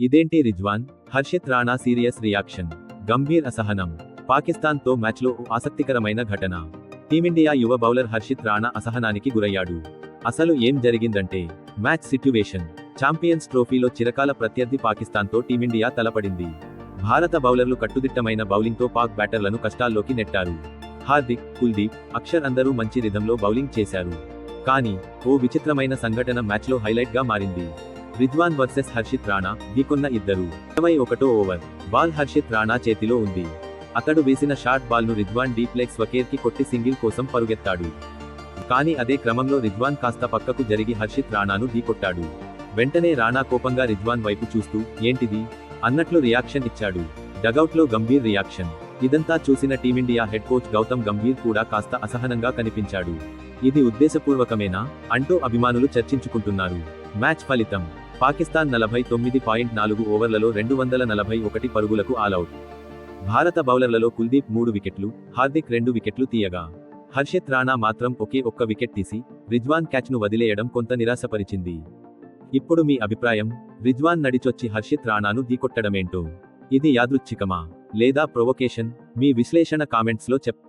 ఇదేంటి Rizwan? Harshit Rana serious reaction. Gambhir అసహనం. పాకిస్తాన్తో మ్యాచ్లో ఆసక్తికరమైన ఘటన. టీమిండియా యువ బౌలర్ హర్షిత్ రాణా అసహనానికి గురయ్యాడు. అసలు ఏం జరిగిందంటే మ్యాచ్ సిట్యువేషన్. ఛాంపియన్స్ ట్రోఫీలో చిరకాల ప్రత్యర్థి పాకిస్తాన్తో టీమిండియా తలపడింది. భారత బౌలర్లు కట్టుదిట్టమైన బౌలింగ్తో పాక్ బ్యాటర్లను కష్టాల్లోకి నెట్టారు. హార్దిక్ కుల్దీప్ అక్షర్ అందరూ మంచి రిధంలో బౌలింగ్ చేశారు. కానీ ఓ విచిత్రమైన సంఘటన మ్యాచ్లో హైలైట్గా మారింది. రిజ్వాన్ వర్సెస్ హర్షిత్ రాణా ఢీకొన్న ఇద్దరు. ఇరవై ఒకటో ఓవర్. బాల్ హర్షిత్ రాణా చేతిలో ఉంది. అతడు వేసిన షార్ట్ బాల్ను రిద్వాన్ డీప్లెక్స్ లెగ్కి కొట్టి సింగిల్ కోసం పరుగెత్తాడు. కానీ అదే క్రమంలో రిజ్వాన్ కాస్త పక్కకు జరిగి హర్షిత్ రాణాను ఢీకొట్టాడు. వెంటనే రాణా కోపంగా రిజ్వాన్ వైపు చూస్తూ ఏంటిది? అన్నట్లు రియాక్షన్ ఇచ్చాడు. డగౌట్లో గంభీర్ రియాక్షన్. ఇదంతా చూసిన team India head coach Gautam Gambhir కూడా కాస్త అసహనంగా కనిపించాడు. ఇది ఉద్దేశపూర్వకమేనా? అంటూ అభిమానులు చర్చించుకుంటున్నారు. మ్యాచ్ ఫలితం. పాకిస్తాన్ నలభై తొమ్మిది పాయింట్ నాలుగు ఓవర్లలో రెండు వందల నలభై ఒకటి పరుగులకు ఆలౌట్ భారత బౌలర్లలో కుల్దీప్ మూడు వికెట్లు హార్దిక్ రెండు వికెట్లు తీయగా. హర్షిత్ రాణా మాత్రం ఒకే ఒక్క వికెట్ తీసి రిజ్వాన్ క్యాచ్ను వదిలేయడం కొంత నిరాశపరిచింది. ఇప్పుడు మీ అభిప్రాయం? రిజ్వాన్ నడిచొచ్చి హర్షిత్ రాణాను ఢీకొట్టడమేంటో? ఇది యాదృచ్ఛికమా? లేదా ప్రొవొకేషన్? మీ విశ్లేషణ కామెంట్స్లో చెప్